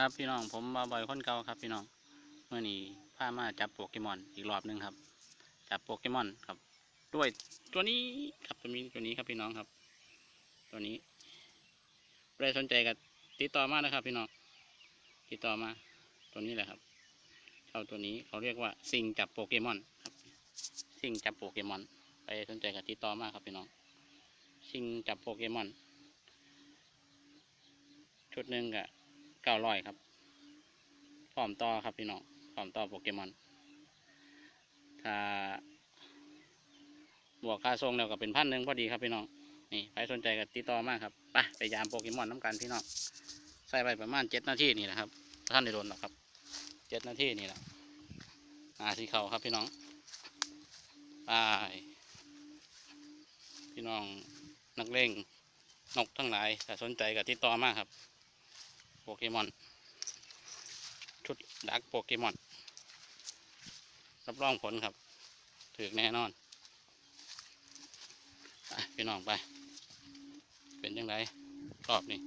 ครับพี่น้องผมมาบ่อยคนเก่าครับพี่น้องเมื่อนี้พามาจับโปเกมอนอีกรอบหนึ่งครับ จับโปเกมอนครับ ด้วยตัวนี้ครับตัวนี้ตัวนี้ครับพี่น้องครับ ตัวนี้ใครสนใจก็ติดต่อมานะครับ พี่น้องติดต่อมา ตัวนี้แหละครับเจ้าตัวนี้เขาเรียกว่าสิ่งจับโปเกมอนครับสิ่งจับโปเกมอนใครสนใจก็ติดต่อมาครับพี่น้องสิ่งจับโปเกมอนชุดหนึ่งก็ เก้าร้อยครับพร้อมต่อครับพี่น้องพร้อมต่อโปเกมอนถ้าบวกค่าส่งแล้วก็เป็นพันหนึ่งพอดีครับพี่น้องนี่ใครสนใจก็ติดต่อมากครับไปไปยามโปเกมอนน้ำกันพี่น้องใส่ไปประมาณเจ็ดนาทีนี่แหละครับท่านได้โดนหรอกครับเจ็ดนาทีนี่แหละอาที่เขาครับพี่น้องไปพี่น้องนักเลงนกทั้งหลายถ้าสนใจก็ติดต่อมากครับ เกมอน ชุดดักโปเกมอน รับรองผลครับ ถือแน่นอนไปพี่น้องไป เป็นยังไงรอบนี้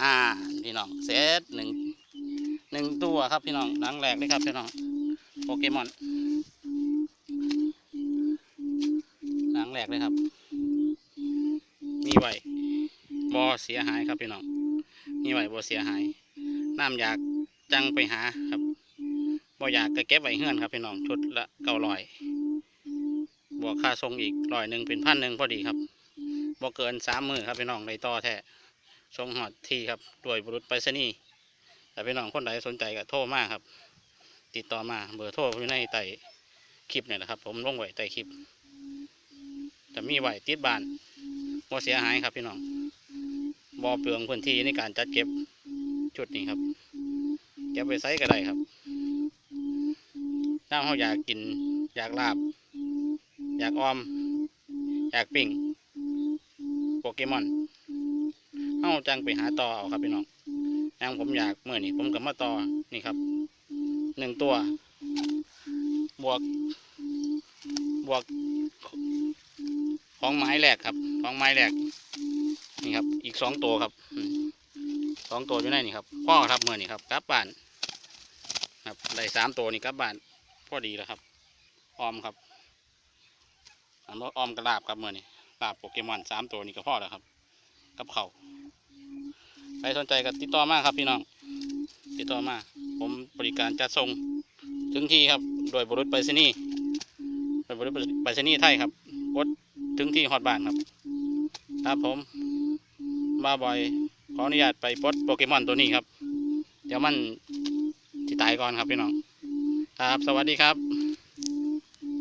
อ่าพี่น้องเซตหนึ่งหนึ่งตัวครับพี่น้องหลังแรกเลยครับพี่น้องโปเกมอนหลัง แรกเลยครับมีไหวบอเสียหายครับพี่น้องมีไหวบอเสียหาย น้ำอยากจังไปหาครับบออยากก็เก็บไว้เฮือนครับพี่น้องชุดละเก้าร้อยบวกค่าทรงอีกร้อยหนึ่งเป็นพันหนึ่งพอดีครับบอเกินสามมือครับพี่น้องในต่อแท้ทรงหอดที่ครับด้วยบุรุษไปรษณีย์แต่พี่น้องคนใดสนใจก็โทรมาครับ ติดต่อมาเบอร์โทรอยู่ในใต้คลิปเนี่แหละครับ ผมลงไว้ใต้คลิป มีไหวติดบ้านบ่เสียหายครับพี่น้องบ่เปลืองพื้นที่ในการจัดเก็บชุดนี้ครับ เก็บไปไซก็ได้ครับถ้าเขาอยากกิน อยากลาบ อยากออม อยากปิ้งโปเกมอนเขาจังไปหาต่อเอาครับพี่น้องอย่างผมอยากเมื่อนี้ผมกับมาต่อนี่ครับหนึ่งตัว บวก บวก ของไม้แรกครับของไม้แรกนี่ครับ อีกสองตัวครับสองตัวอยู่ในนี่ครับพ่อครับเมื่อนี่ครับกลับบ้านครับได้สามตัวนี่กลับบ้านพอดีแล้วครับ ออมครับอันว่าออมกระลาบครับเมื่อนี่ลาบโปเกมอนสามตัวนี่ก็พ่อแล้วครับ กับเขาใครสนใจก็ติดต่อมาครับพี่น้อง ติดต่อมา ผมบริการจัดส่งถึงที่ครับ โดยบริษัทไปรษณีย์โดยบริษัทไปรษณีย์ไทยครับ ถึงที่ฮอตบ้านครับครับผมมาบ่อยขออนุญาตไปปลดโปเกมอนตัวนี้ครับ เดี๋ยวมันที่ตายก่อนครับพี่น้อง ครับ สวัสดีครับ